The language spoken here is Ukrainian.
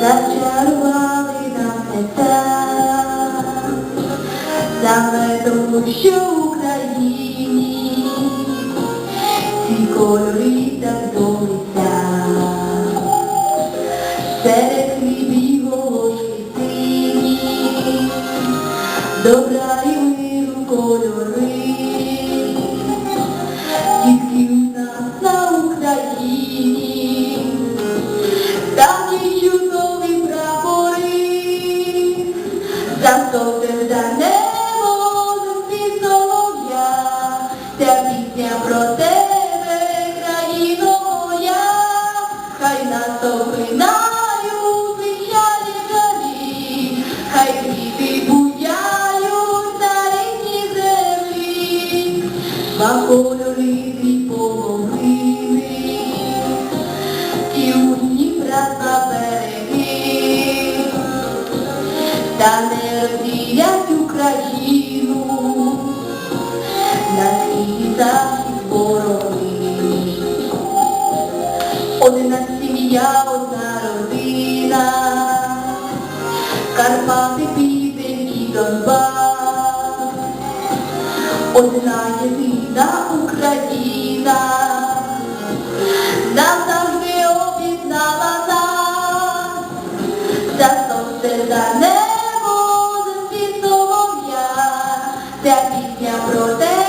дарували нам не так, саме тому, що в Україні ці кольори так долиться. Серед хлібів волошки сині, добра і миру кольори, ця пісня про тебе, країно моя, хай нас обминають жарі, хай квіти буяють на рідній землі, два кольори половини, і у Дніпра два береги, та не розділять Україну схід і захід борони. Одна сім'я, одна родина, Карпати, Південь і Донбас, одна єдина Україна, назавжди об'єднала нас, за сонце, за небо, за світ солов'я, ця пісня про те,